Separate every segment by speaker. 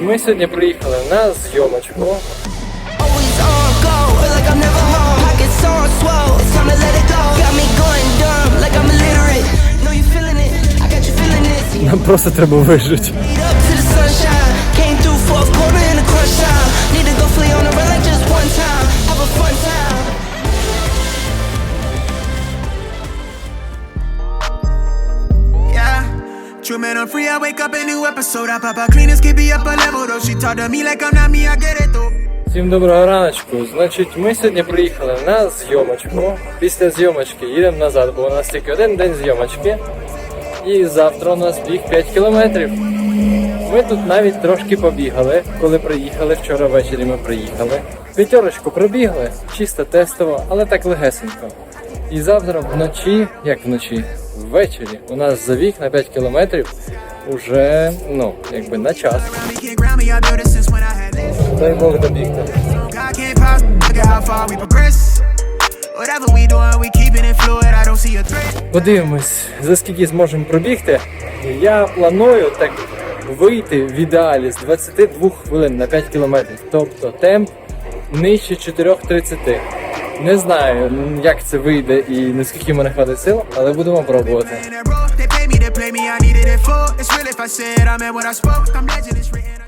Speaker 1: Ми сьогодні приїхали на зйомочку. Нам просто треба
Speaker 2: feel Man, I'm free. I wake up a new episode. I pop out clean as can up a level though. She talk to me like I'm not me. I get it though.
Speaker 1: Всім доброго раночку. Значить, ми сьогодні приїхали на зйомочку. Після зйомочки їдемо назад, бо у нас тільки один день зйомочки. І завтра у нас біг 5 кілометрів. Ми тут навіть трошки побігали, коли приїхали. Вчора ввечері ми приїхали. П'ятерочку пробігли, чисто тестово, але так легесенько. І завтра вночі, як вночі, ввечері, у нас забіг на 5 кілометрів уже, ну, якби на час. Дай Бог добігти. Подивимось, за скільки зможемо пробігти. Я планую так вийти в ідеалі з 22 хвилин на 5 кілометрів. Тобто темп нижче 4.30. Не знаю, як це вийде і наскільки в мене хватить сил, але будемо пробувати.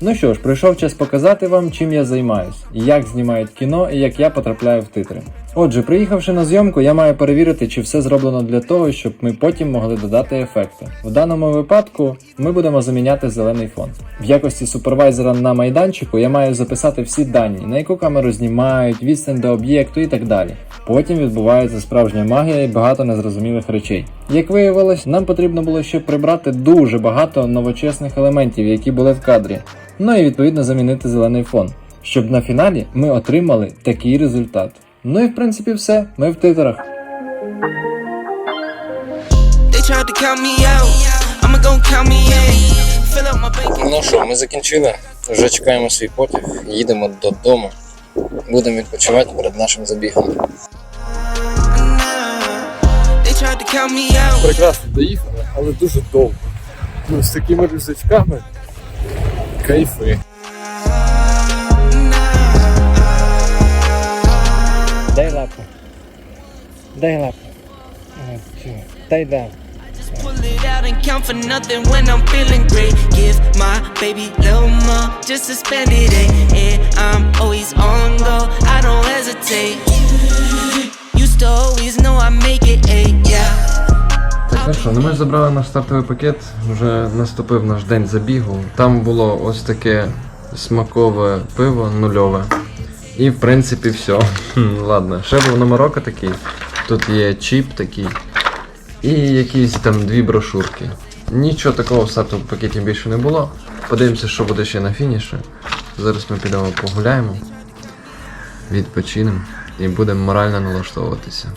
Speaker 3: Ну що ж, прийшов час показати вам, чим я займаюсь, як знімають кіно і як я потрапляю в титри. Отже, приїхавши на зйомку, я маю перевірити, чи все зроблено для того, щоб ми потім могли додати ефекти. В даному випадку ми будемо заміняти зелений фон. В якості супервайзера на майданчику я маю записати всі дані, на яку камеру знімають, відстань до об'єкту і так далі. Потім відбувається справжня магія і багато незрозумілих речей. Як виявилось, нам потрібно було ще прибрати дуже багато новочесних елементів, які були в кадрі. Ну і відповідно замінити зелений фон, щоб на фіналі ми отримали такий результат. Ну і в принципі все, ми в титрах.
Speaker 1: Ну що, ми закінчили. Вже чекаємо свій потяг, їдемо додому. Будемо відпочивати перед нашим забігом. Прекрасно доїхали, але дуже довго. Ну, з такими рюкзачками. Кайфи. Дай лапу. Дай лапу. Дай да.
Speaker 4: Just pull it out and count for nothing when I'm feeling great. Give my baby little more just to spend it, eh? And I'm always on go, I don't hesitate.
Speaker 3: Ну що, ну ми забрали наш стартовий пакет, вже наступив наш день забігу. Там було ось таке смакове пиво нульове. І в принципі все. Ладно, ще був номерок такий. Тут є чіп такий. І якісь там дві брошурки. Нічого такого в стартовому пакеті більше не було. Подивимося, що буде ще на фініші. Зараз ми підемо погуляємо, відпочинемо і будемо морально налаштовуватися.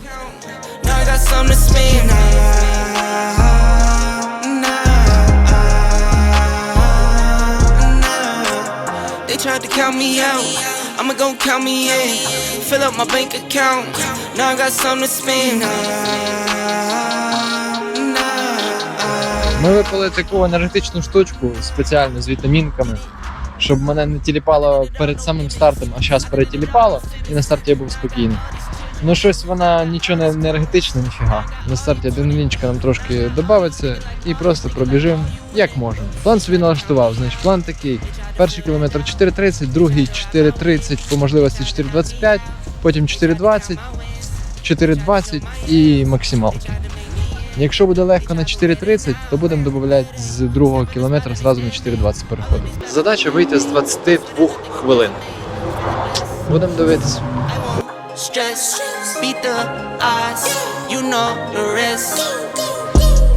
Speaker 4: Tried to count me out. I'ma gon' count me in. Fill up my bank account. Now I got something to spend.
Speaker 1: Ми випили таку енергетичну штучку спеціально з вітамінками, щоб мене не тіліпало перед самим стартом, а зараз перетіліпало, і на старті я був спокійний. Ну щось вона нічого не енергетична, ніфіга. На старті адреналінчика нам трошки додається і просто пробіжимо як можемо. План собі налаштував. Значить, план такий: перший кілометр 4.30, другий 4.30, по можливості 4.25, потім 4.20, 4.20 і максималки. Якщо буде легко на 4.30, то будемо додати з другого кілометра зразу на 4.20 переходити. Задача вийти з 22 хвилин. Будемо дивитися.
Speaker 4: Stress, beat the odds. You know the rest.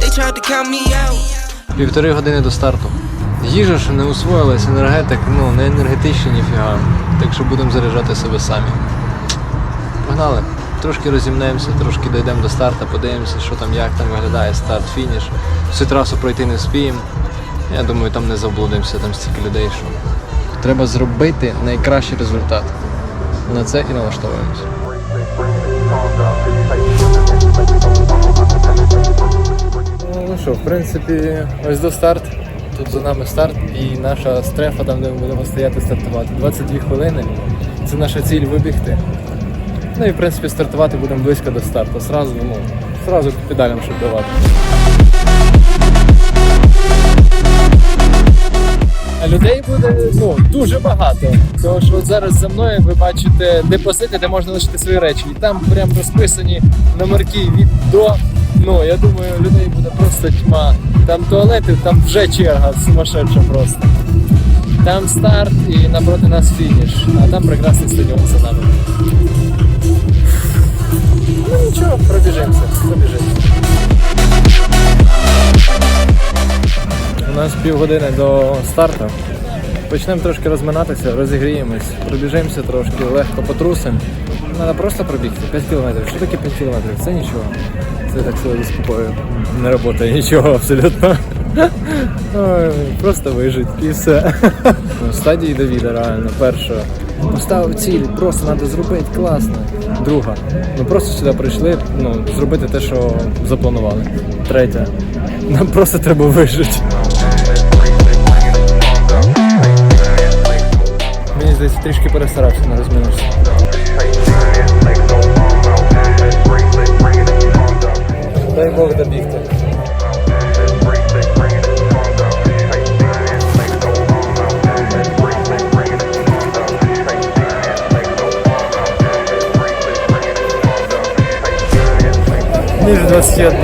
Speaker 4: They tried to count me out.
Speaker 3: Півтори години до старту. Їжа ще не усвоїлась, енергетик, ну не енергетичний ніфіга. Так що будемо заряджати себе самі. Погнали. Трошки розімнемося, трошки дійдемо до старту, подивимося, що там, як там виглядає старт, фініш. Всю трасу пройти не вспіємо. Я думаю, там не заблудимося, там стільки людей, що.
Speaker 1: Треба зробити найкращий результат. На це і налаштовуємося. Ну що, в принципі, ось до старт. Тут за нами старт і наша стрефа, там де ми будемо стояти стартувати. 22 хвилини. Це наша ціль вибігти. Ну і в принципі стартувати будемо близько до старту. Сразу, ну, сразу педалям, щоб давати. Людей буде ну, дуже багато. Тому що от зараз за мною ви бачите депозити, де можна лишити свої речі. І там прям розписані номерки від до. Ну, я думаю, людей буде просто тьма. Там туалети, там вже черга сумасшедша просто. Там старт і напроти нас фініш, а там прекрасний стадіон за нами. Ну нічого, пробіжимося, пробіжимося. У нас півгодини до старту. Почнемо трошки розминатися, розігріємось, пробіжимося трошки, легко потрусимо. Треба просто пробігти 5 кілометрів. Що таке 5 кілометрів? Це нічого. Це так себе заспокоює. Не працює нічого абсолютно. Ой, Просто вижить і все. Стадії Давіда реально. Перша. Поставив ціль, просто треба зробити класно. Друга. Ми просто сюди прийшли, ну, зробити те, що запланували. Третя. Нам просто треба вижити. Мені здається, трішки перестарався на розмінувся. Дай Бог добігти. Ніж 21.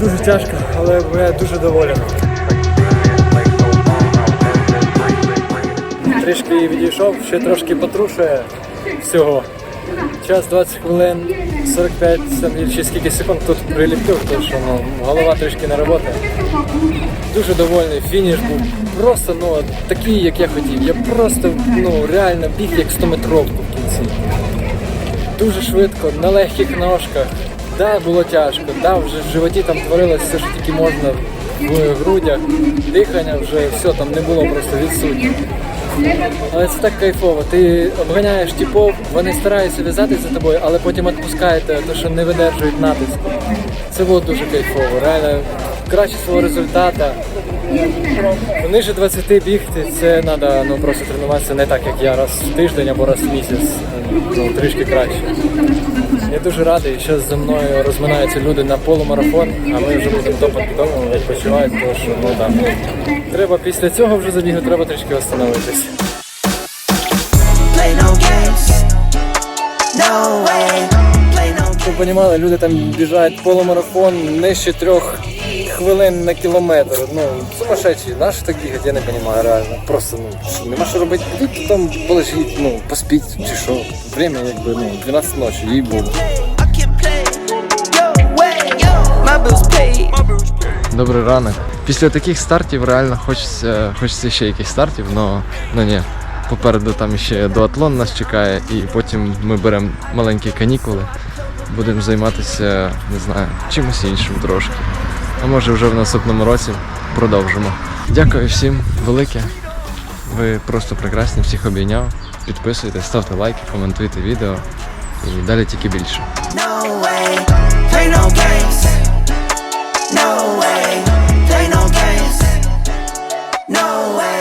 Speaker 1: Дуже тяжко, але я дуже доволен. Трішки відійшов, ще трошки потрушує всього. Час 20 хвилин, 45 там, чи скільки секунд тут приліплю, тому що ну, голова трішки не роботає. Дуже довольний, фініш був просто ну, такий, як я хотів. Я просто ну, реально біг як 100 метровку в кінці. Дуже швидко, на легких ножках. Да, було тяжко, да, вже в животі там творилось все, що тільки можна в грудях, дихання вже все там не було просто відсутнє. Але це так кайфово. Ти обганяєш типов, вони стараються в'язатися за тобою, але потім відпускають тебе, тому що не видержують натиску. Це було дуже кайфово. Реально краще свого результату. Ниже 20 бігти, це треба ну, просто тренуватися не так, як я раз в тиждень або раз в місяць. Ну, трішки краще. Я дуже радий, що за мною розминаються люди на полумарафон, а ми вже будемо топати додому, відпочивати, тому що ну да. Треба після цього вже забігу, треба трішки. Щоб ви розуміли, люди там біжають полумарафон нижче трьох хвилин на кілометр. Ну, сумасшедші, наш так бігати, я не розумію реально. Просто ну, що, нема що робити. Підіть там полежіть, ну, поспіть чи що. Время якби ну, 12 ночі, їй
Speaker 4: paid.
Speaker 1: Добрий ранок. Після таких стартів реально хочеться, хочеться ще якихось стартів, але ну, ні. Попереду там ще дуатлон нас чекає, і потім ми беремо маленькі канікули. Будемо займатися, не знаю, чимось іншим трошки а може вже в наступному році продовжимо. Дякую всім велике. Ви просто прекрасні, всіх обійняв. Підписуйтесь, ставте лайки, коментуйте відео і далі тільки більше.
Speaker 4: No way.